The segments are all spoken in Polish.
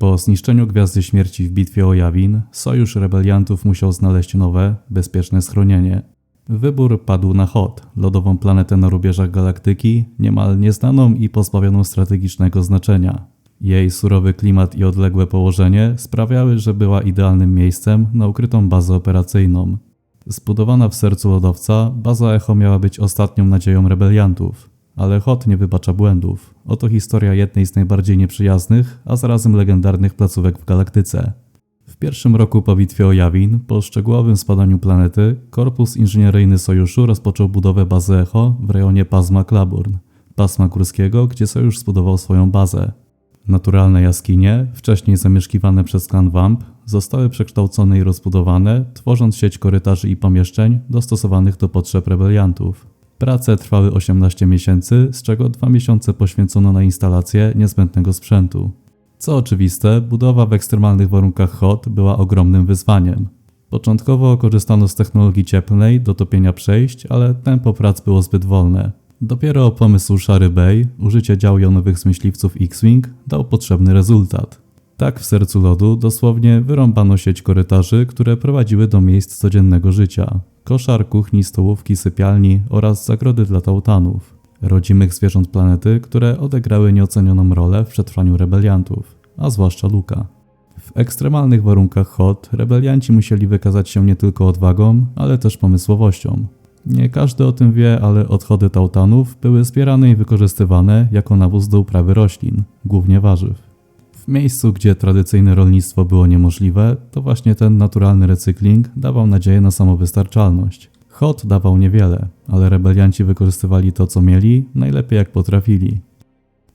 Po zniszczeniu Gwiazdy Śmierci w bitwie o Jawin, sojusz rebeliantów musiał znaleźć nowe, bezpieczne schronienie. Wybór padł na Hot, lodową planetę na rubieżach galaktyki, niemal nieznaną i pozbawioną strategicznego znaczenia. Jej surowy klimat i odległe położenie sprawiały, że była idealnym miejscem na ukrytą bazę operacyjną. Zbudowana w sercu lodowca, baza Echo miała być ostatnią nadzieją rebeliantów. Ale Hot nie wybacza błędów. Oto historia jednej z najbardziej nieprzyjaznych, a zarazem legendarnych placówek w galaktyce. W pierwszym roku po bitwie o Jawin, po szczegółowym spadaniu planety, Korpus Inżynieryjny Sojuszu rozpoczął budowę bazy Echo w rejonie Pasma Klaburn, pasma górskiego, gdzie Sojusz zbudował swoją bazę. Naturalne jaskinie, wcześniej zamieszkiwane przez klan Vamp, zostały przekształcone i rozbudowane, tworząc sieć korytarzy i pomieszczeń dostosowanych do potrzeb rebeliantów. Prace trwały 18 miesięcy, z czego 2 miesiące poświęcono na instalację niezbędnego sprzętu. Co oczywiste, budowa w ekstremalnych warunkach HOT była ogromnym wyzwaniem. Początkowo korzystano z technologii cieplnej do topienia przejść, ale tempo prac było zbyt wolne. Dopiero pomysł Shary Bay, użycie dział jonowych z myśliwców X-Wing, dał potrzebny rezultat. Tak w sercu lodu dosłownie wyrąbano sieć korytarzy, które prowadziły do miejsc codziennego życia. Koszar, kuchni, stołówki, sypialni oraz zagrody dla tautanów. Rodzimych zwierząt planety, które odegrały nieocenioną rolę w przetrwaniu rebeliantów, a zwłaszcza Luka. W ekstremalnych warunkach HOT rebelianci musieli wykazać się nie tylko odwagą, ale też pomysłowością. Nie każdy o tym wie, ale odchody tautanów były zbierane i wykorzystywane jako nawóz do uprawy roślin, głównie warzyw. Miejscu, gdzie tradycyjne rolnictwo było niemożliwe, to właśnie ten naturalny recykling dawał nadzieję na samowystarczalność. Hot dawał niewiele, ale rebelianci wykorzystywali to, co mieli, najlepiej jak potrafili.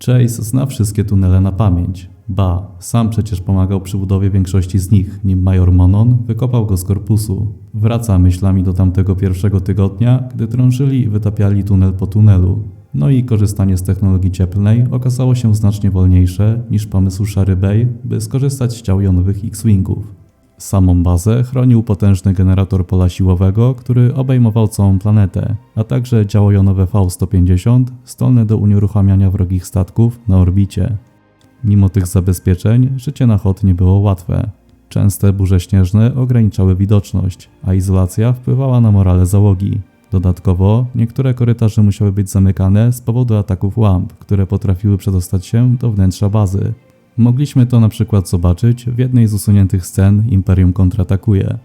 Chase zna wszystkie tunele na pamięć. Ba, sam przecież pomagał przy budowie większości z nich, nim major Monon wykopał go z korpusu. Wraca myślami do tamtego pierwszego tygodnia, gdy drążyli i wytapiali tunel po tunelu. No i korzystanie z technologii cieplnej okazało się znacznie wolniejsze niż pomysł Shary Bay, by skorzystać z ciał jonowych X-Wingów. Samą bazę chronił potężny generator pola siłowego, który obejmował całą planetę, a także działo jonowe V-150, zdolne do unieruchamiania wrogich statków na orbicie. Mimo tych zabezpieczeń, życie na Hot nie było łatwe. Częste burze śnieżne ograniczały widoczność, a izolacja wpływała na morale załogi. Dodatkowo, niektóre korytarze musiały być zamykane z powodu ataków łamp, które potrafiły przedostać się do wnętrza bazy. Mogliśmy to na przykład zobaczyć w jednej z usuniętych scen Imperium kontratakuje.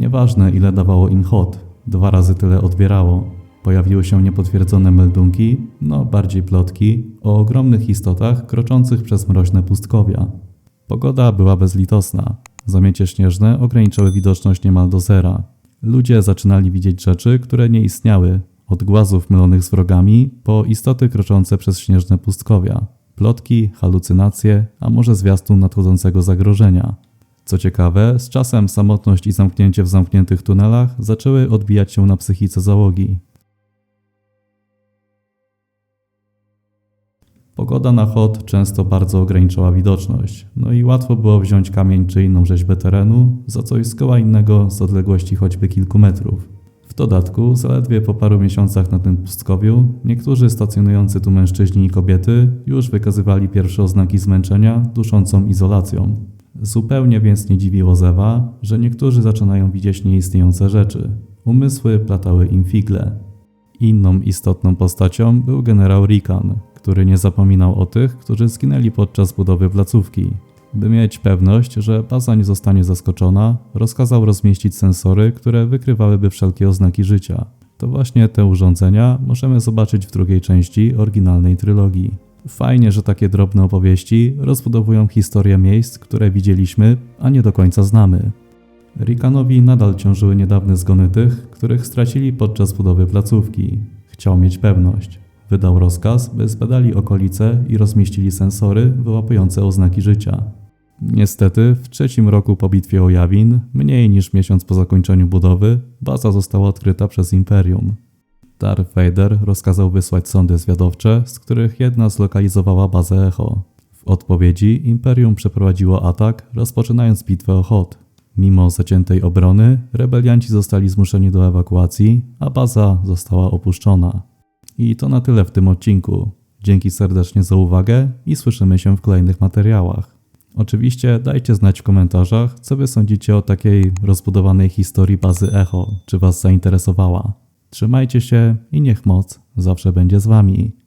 Nieważne ile dawało im hot, dwa razy tyle odbierało. Pojawiły się niepotwierdzone meldunki, no bardziej plotki, o ogromnych istotach kroczących przez mroźne pustkowia. Pogoda była bezlitosna. Zamiecie śnieżne ograniczały widoczność niemal do zera. Ludzie zaczynali widzieć rzeczy, które nie istniały, od głazów mylonych z wrogami po istoty kroczące przez śnieżne pustkowia. Plotki, halucynacje, a może zwiastun nadchodzącego zagrożenia. Co ciekawe, z czasem samotność i zamknięcie w zamkniętych tunelach zaczęły odbijać się na psychice załogi. Pogoda na chod często bardzo ograniczała widoczność, no i łatwo było wziąć kamień czy inną rzeźbę terenu za coś zgoła innego z odległości choćby kilku metrów. W dodatku, zaledwie po paru miesiącach na tym pustkowiu, niektórzy stacjonujący tu mężczyźni i kobiety już wykazywali pierwsze oznaki zmęczenia duszącą izolacją. Zupełnie więc nie dziwiło Zewa, że niektórzy zaczynają widzieć nieistniejące rzeczy. Umysły platały im figle. Inną istotną postacią był generał Rikan, który nie zapominał o tych, którzy zginęli podczas budowy placówki. By mieć pewność, że baza nie zostanie zaskoczona, rozkazał rozmieścić sensory, które wykrywałyby wszelkie oznaki życia. To właśnie te urządzenia możemy zobaczyć w drugiej części oryginalnej trylogii. Fajnie, że takie drobne opowieści rozbudowują historię miejsc, które widzieliśmy, a nie do końca znamy. Rikanowi nadal ciążyły niedawne zgony tych, których stracili podczas budowy placówki. Chciał mieć pewność. Wydał rozkaz, by zbadali okolice i rozmieścili sensory wyłapujące oznaki życia. Niestety, w trzecim roku po bitwie o Jawin, mniej niż miesiąc po zakończeniu budowy, baza została odkryta przez Imperium. Darth Vader rozkazał wysłać sondy zwiadowcze, z których jedna zlokalizowała bazę Echo. W odpowiedzi Imperium przeprowadziło atak, rozpoczynając bitwę o Hot. Mimo zaciętej obrony, rebelianci zostali zmuszeni do ewakuacji, a baza została opuszczona. I to na tyle w tym odcinku. Dzięki serdecznie za uwagę i słyszymy się w kolejnych materiałach. Oczywiście dajcie znać w komentarzach, co wy sądzicie o takiej rozbudowanej historii bazy Echo, czy was zainteresowała. Trzymajcie się i niech moc zawsze będzie z wami.